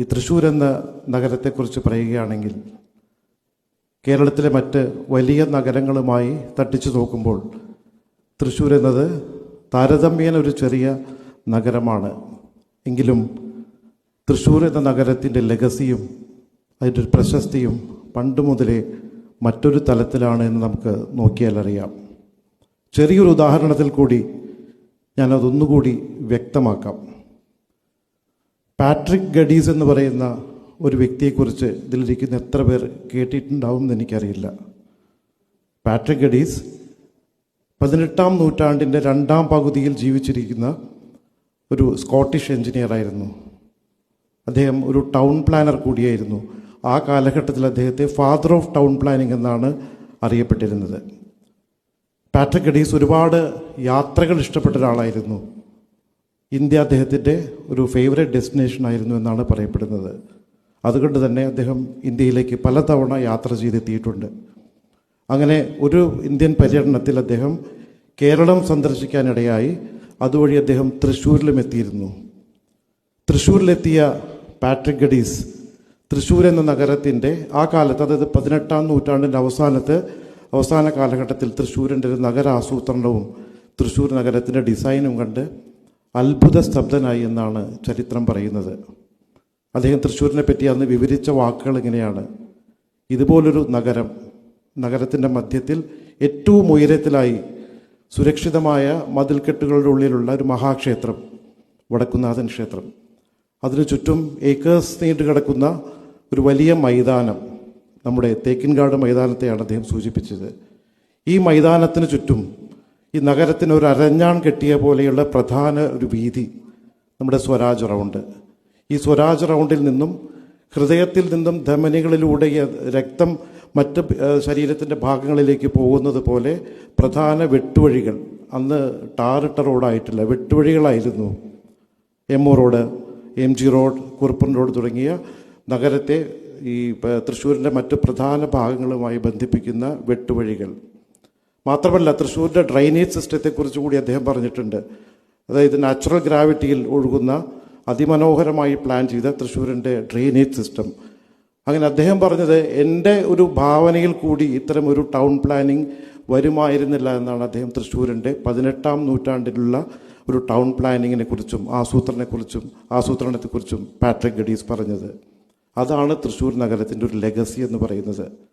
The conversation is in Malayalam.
ഈ തൃശ്ശൂർ എന്ന നഗരത്തെക്കുറിച്ച് പറയുകയാണെങ്കിൽ കേരളത്തിലെ മറ്റ് വലിയ നഗരങ്ങളുമായി തട്ടിച്ചു നോക്കുമ്പോൾ തൃശ്ശൂർ എന്നത് താരതമ്യേന ഒരു ചെറിയ നഗരമാണ്. എങ്കിലും തൃശ്ശൂർ എന്ന നഗരത്തിന്റെ ലെഗസിയും അതിന്റെ ഒരു പ്രശസ്തിയും പണ്ട് മുതലേ മറ്റൊരു തലത്തിലാണ് എന്ന് നമുക്ക് നോക്കിയാൽ അറിയാം. ചെറിയൊരു ഉദാഹരണത്തിൽ കൂടി ഞാനതൊന്നുകൂടി വ്യക്തമാക്കാം. പാട്രിക് ഗഡീസ് എന്ന് പറയുന്ന ഒരു വ്യക്തിയെക്കുറിച്ച് ഇതിലിരിക്കുന്ന എത്ര പേർ കേട്ടിട്ടുണ്ടാവും എന്ന് എനിക്കറിയില്ല. പാട്രിക് ഗഡീസ് പതിനെട്ടാം നൂറ്റാണ്ടിന്റെ രണ്ടാം പകുതിയിൽ ജീവിച്ചിരിക്കുന്ന ഒരു സ്കോട്ടിഷ് എഞ്ചിനീയർ ആയിരുന്നു. അദ്ദേഹം ഒരു ടൗൺ പ്ലാനർ കൂടിയായിരുന്നു. ആ കാലഘട്ടത്തിൽ അദ്ദേഹത്തെ ഫാദർ ഓഫ് ടൗൺ പ്ലാനിംഗ് എന്നാണ് അറിയപ്പെട്ടിരുന്നത്. പാട്രിക് ഗഡീസ് ഒരുപാട് യാത്രകൾ ഇഷ്ടപ്പെട്ട ഒരാളായിരുന്നു. ഇന്ത്യ അദ്ദേഹത്തിന്റെ ഒരു ഫേവറേറ്റ് ഡെസ്റ്റിനേഷൻ ആയിരുന്നു എന്നാണ് പറയപ്പെടുന്നത്. അതുകൊണ്ട് തന്നെ അദ്ദേഹം ഇന്ത്യയിലേക്ക് പലതവണ യാത്ര ചെയ്തെത്തിയിട്ടുണ്ട്. അങ്ങനെ ഒരു ഇന്ത്യൻ പര്യടനത്തിൽ അദ്ദേഹം കേരളം സന്ദർശിക്കാനിടയായി അതുവഴി അദ്ദേഹം തൃശ്ശൂരിലും എത്തിയിരുന്നു തൃശ്ശൂരിലെത്തിയ പാട്രിക് ഗഡീസ് തൃശ്ശൂർ എന്ന നഗരത്തിന്റെ ആ കാലത്ത് അതായത് പതിനെട്ടാം നൂറ്റാണ്ടിന്റെ അവസാനത്ത് അവസാന കാലഘട്ടത്തിൽ തൃശ്ശൂരിന്റെ ഒരു നഗര ആസൂത്രണവും തൃശ്ശൂർ നഗരത്തിന്റെ ഡിസൈനും കണ്ട് അത്ഭുത സ്തബ്ധനായി എന്നാണ് ചരിത്രം പറയുന്നത്. അദ്ദേഹം തൃശ്ശൂരിനെ പറ്റി അന്ന് വിവരിച്ച വാക്കുകൾ ഇങ്ങനെയാണ്. ഇതുപോലൊരു നഗരം നഗരത്തിന്റെ മധ്യത്തിൽ ഏറ്റവും ഉയരത്തിലായി സുരക്ഷിതമായ മതിൽക്കെട്ടുകളുടെ ഉള്ളിലുള്ള ഒരു മഹാക്ഷേത്രം വടക്കുന്നാഥൻ ക്ഷേത്രം. അതിനു ചുറ്റും ഏക്കേഴ്സ് നീണ്ടു കിടക്കുന്ന ഒരു വലിയ മൈതാനം നമ്മുടെ തേക്കിൻകാട് മൈതാനത്തെയാണ് അദ്ദേഹം സൂചിപ്പിച്ചത്. ഈ മൈതാനത്തിന് ചുറ്റും ഈ നഗരത്തിന് ഒരു അരഞ്ഞാൺ കെട്ടിയ പോലെയുള്ള പ്രധാന ഒരു വീതി നമ്മുടെ സ്വരാജ് റൗണ്ട്. ഈ സ്വരാജ് റൗണ്ടിൽ നിന്നും ഹൃദയത്തിൽ നിന്നും ധമനികളിലൂടെ രക്തം മറ്റ് ശരീരത്തിന്റെ ഭാഗങ്ങളിലേക്ക് പോകുന്നത് പോലെ പ്രധാന വെട്ടുവഴികൾ. അന്ന് ടാറിട്ട റോഡായിട്ടില്ല വെട്ടുവഴികളായിരുന്നു. M O road M G road Kuruppan road തുടങ്ങിയ നഗരത്തെ ഈ തൃശ്ശൂരിന്റെ മറ്റ് പ്രധാന ഭാഗങ്ങളുമായി ബന്ധിപ്പിക്കുന്ന വെട്ടുവഴികൾ. മാത്രമല്ല തൃശ്ശൂരിന്റെ ഡ്രൈനേജ് സിസ്റ്റത്തെക്കുറിച്ച് കൂടി അദ്ദേഹം പറഞ്ഞിട്ടുണ്ട്. അതായത് നാച്ചുറൽ ഗ്രാവിറ്റിയിൽ ഒഴുകുന്ന അതിമനോഹരമായി പ്ലാൻ ചെയ്ത തൃശ്ശൂരിന്റെ ഡ്രെയിനേജ് സിസ്റ്റം. അങ്ങനെ അദ്ദേഹം പറഞ്ഞത് എന്റെ ഒരു ഭാവനയിൽ കൂടി ഇത്തരം ഒരു ടൗൺ പ്ലാനിങ് വരുമായിരുന്നില്ല എന്നാണ് അദ്ദേഹം തൃശ്ശൂരിന്റെ പതിനെട്ടാം നൂറ്റാണ്ടിലുള്ള ഒരു ടൗൺ പ്ലാനിങ്ങിനെ കുറിച്ചും ആസൂത്രണത്തെക്കുറിച്ചും ആസൂത്രണത്തെക്കുറിച്ചും പാട്രിക് ഗഡീസ് പറഞ്ഞത്. അതാണ് തൃശ്ശൂർ നഗരത്തിന്റെ ഒരു ലെഗസി എന്ന് പറയുന്നത്.